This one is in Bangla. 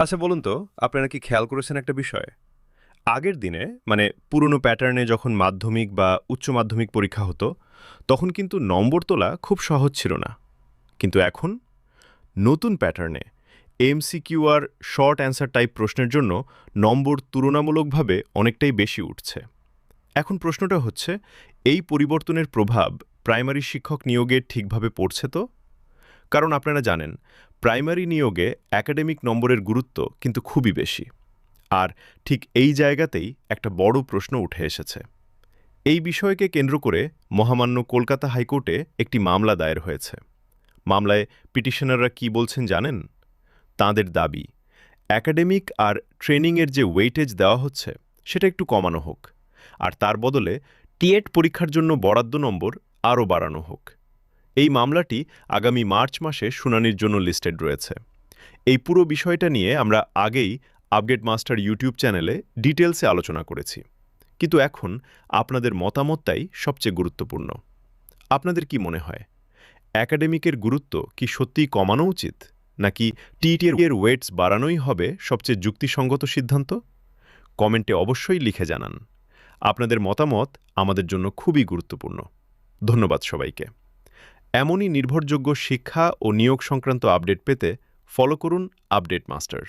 আচ্ছা বলুন তো, আপনারা কি খেয়াল করেছেন একটা বিষয়? আগের দিনে মানে পুরনো প্যাটার্নে যখন মাধ্যমিক বা উচ্চ মাধ্যমিক পরীক্ষা হতো, তখন কিন্তু নম্বর তোলা খুব সহজ ছিল না। কিন্তু এখন, নতুন প্যাটার্নে এমসিকিউ আর শর্ট অ্যান্সার টাইপ প্রশ্নের জন্য নম্বর তুলনামূলকভাবে অনেকটাই বেশি উঠছে। এখন প্রশ্নটা হচ্ছে, এই পরিবর্তনের প্রভাব প্রাইমারি শিক্ষক নিয়োগে ঠিকভাবে পড়ছে তো? কারণ আপনারা জানেন, প্রাইমারি নিয়োগে একাডেমিক নম্বরের গুরুত্ব কিন্তু খুবই বেশি। আর ঠিক এই জায়গাতেই একটা বড় প্রশ্ন উঠে এসেছে। এই বিষয়কে কেন্দ্র করে মহামান্য কলকাতা হাইকোর্টে একটি মামলা দায়ের হয়েছে। মামলায় পিটিশনাররা কি বলছেন জানেন? তাঁদের দাবি, একাডেমিক আর ট্রেনিংয়ের যে ওয়েটেজ দেওয়া হচ্ছে, সেটা একটু কমানো হোক। আর তার বদলে টিএট পরীক্ষার জন্য বরাদ্দ নম্বর আরও বাড়ানো হোক। এই মামলাটি আগামী মার্চ মাসে শুনানির জন্য লিস্টেড রয়েছে। এই পুরো বিষয়টা নিয়ে আমরা আগেই আপডেট মাস্টার ইউটিউব চ্যানেলে ডিটেলসে আলোচনা করেছি। কিন্তু এখন আপনাদের মতামতটাই সবচেয়ে গুরুত্বপূর্ণ। আপনাদের কি মনে হয়? অ্যাকাডেমিকের গুরুত্ব কি সত্যিই কমানো উচিত? নাকি টিটিএর এর ওয়েটস বাড়ানোই হবে সবচেয়ে যুক্তিসঙ্গত সিদ্ধান্ত? কমেন্টে অবশ্যই লিখে জানান। আপনাদের মতামত আমাদের জন্য খুবই গুরুত্বপূর্ণ। ধন্যবাদ সবাইকে। এমনই নির্ভরযোগ্য শিক্ষা ও নিয়োগ সংক্রান্ত আপডেট পেতে ফলো করুন আপডেট মাস্টার।